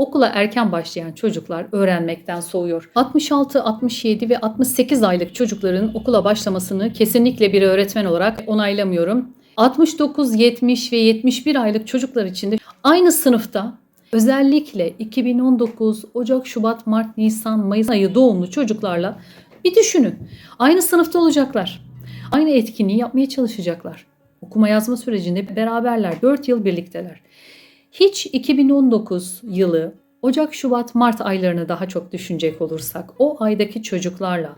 Okula erken başlayan çocuklar öğrenmekten soğuyor. 66, 67 ve 68 aylık çocukların okula başlamasını kesinlikle bir öğretmen olarak onaylamıyorum. 69, 70 ve 71 aylık çocuklar için de aynı sınıfta özellikle 2019 Ocak, Şubat, Mart, Nisan, Mayıs ayı doğumlu çocuklarla bir düşünün. Aynı sınıfta olacaklar. Aynı etkinliği yapmaya çalışacaklar. Okuma yazma sürecinde beraberler. 4 yıl birlikteler. Hiç 2019 yılı Ocak, Şubat, Mart aylarını daha çok düşünecek olursak o aydaki çocuklarla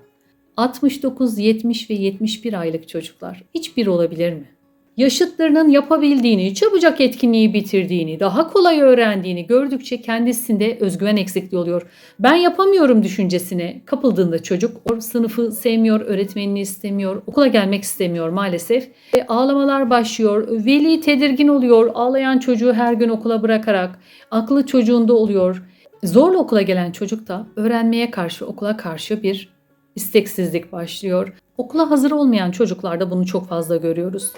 69, 70 ve 71 aylık çocuklar hiçbir olabilir mi? Yaşıtlarının yapabildiğini, çabucak etkinliği bitirdiğini, daha kolay öğrendiğini gördükçe kendisinde özgüven eksikliği oluyor. Ben yapamıyorum düşüncesine kapıldığında çocuk sınıfı sevmiyor, öğretmenini istemiyor, okula gelmek istemiyor maalesef. E, ağlamalar başlıyor, veli tedirgin oluyor, ağlayan çocuğu her gün okula bırakarak, aklı çocuğunda oluyor. Zorla okula gelen çocuk da öğrenmeye karşı, okula karşı bir isteksizlik başlıyor. Okula hazır olmayan çocuklarda bunu çok fazla görüyoruz.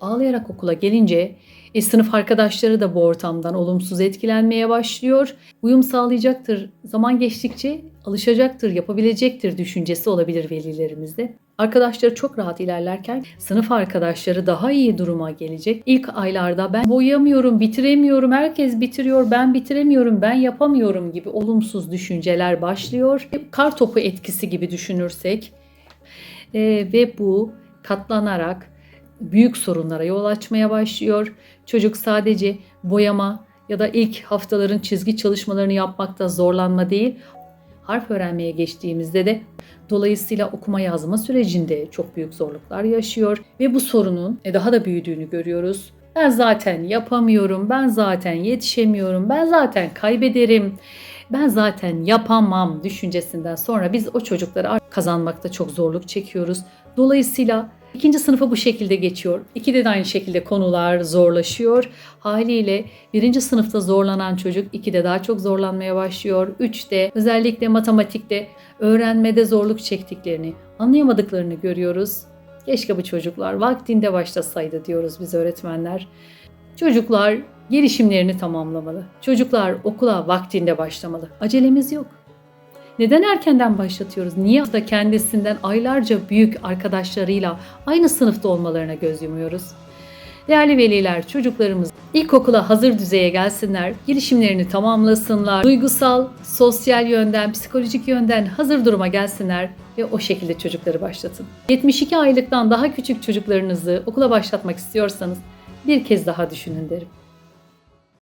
Ağlayarak okula gelince e, sınıf arkadaşları da bu ortamdan olumsuz etkilenmeye başlıyor. Uyum sağlayacaktır, zaman geçtikçe alışacaktır, yapabilecektir düşüncesi olabilir velilerimizde. Arkadaşları çok rahat ilerlerken sınıf arkadaşları daha iyi duruma gelecek. İlk aylarda ben boyamıyorum, bitiremiyorum, herkes bitiriyor, ben bitiremiyorum, ben yapamıyorum gibi olumsuz düşünceler başlıyor. Kar topu etkisi gibi düşünürsek e, ve bu katlanarak büyük sorunlara yol açmaya başlıyor. Çocuk sadece boyama ya da ilk haftaların çizgi çalışmalarını yapmakta zorlanma değil, harf öğrenmeye geçtiğimizde de dolayısıyla okuma yazma sürecinde çok büyük zorluklar yaşıyor ve bu sorunun e, daha da büyüdüğünü görüyoruz. Ben zaten yapamıyorum, ben zaten yetişemiyorum, ben zaten kaybederim, ben zaten yapamam düşüncesinden sonra biz o çocukları kazanmakta çok zorluk çekiyoruz. Dolayısıyla İkinci sınıfa bu şekilde geçiyor. İkide de aynı şekilde konular zorlaşıyor. Haliyle birinci sınıfta zorlanan çocuk ikide daha çok zorlanmaya başlıyor. Üçte özellikle matematikte öğrenmede zorluk çektiklerini, anlayamadıklarını görüyoruz. Keşke bu çocuklar vaktinde başlasaydı diyoruz biz öğretmenler. Çocuklar gelişimlerini tamamlamalı. Çocuklar okula vaktinde başlamalı. Acelemiz yok. Neden erkenden başlatıyoruz? Niye da kendisinden aylarca büyük arkadaşlarıyla aynı sınıfta olmalarına göz yumuyoruz? Değerli veliler, çocuklarımız ilkokula hazır düzeye gelsinler, gelişimlerini tamamlasınlar, duygusal, sosyal yönden, psikolojik yönden hazır duruma gelsinler ve o şekilde çocukları başlatın. 72 aylıktan daha küçük çocuklarınızı okula başlatmak istiyorsanız bir kez daha düşünün derim.